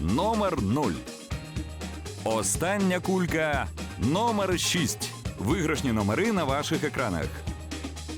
Номер 0. Остання кулька номер 6. Виграшні номери на ваших екранах.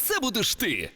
це будеш ти.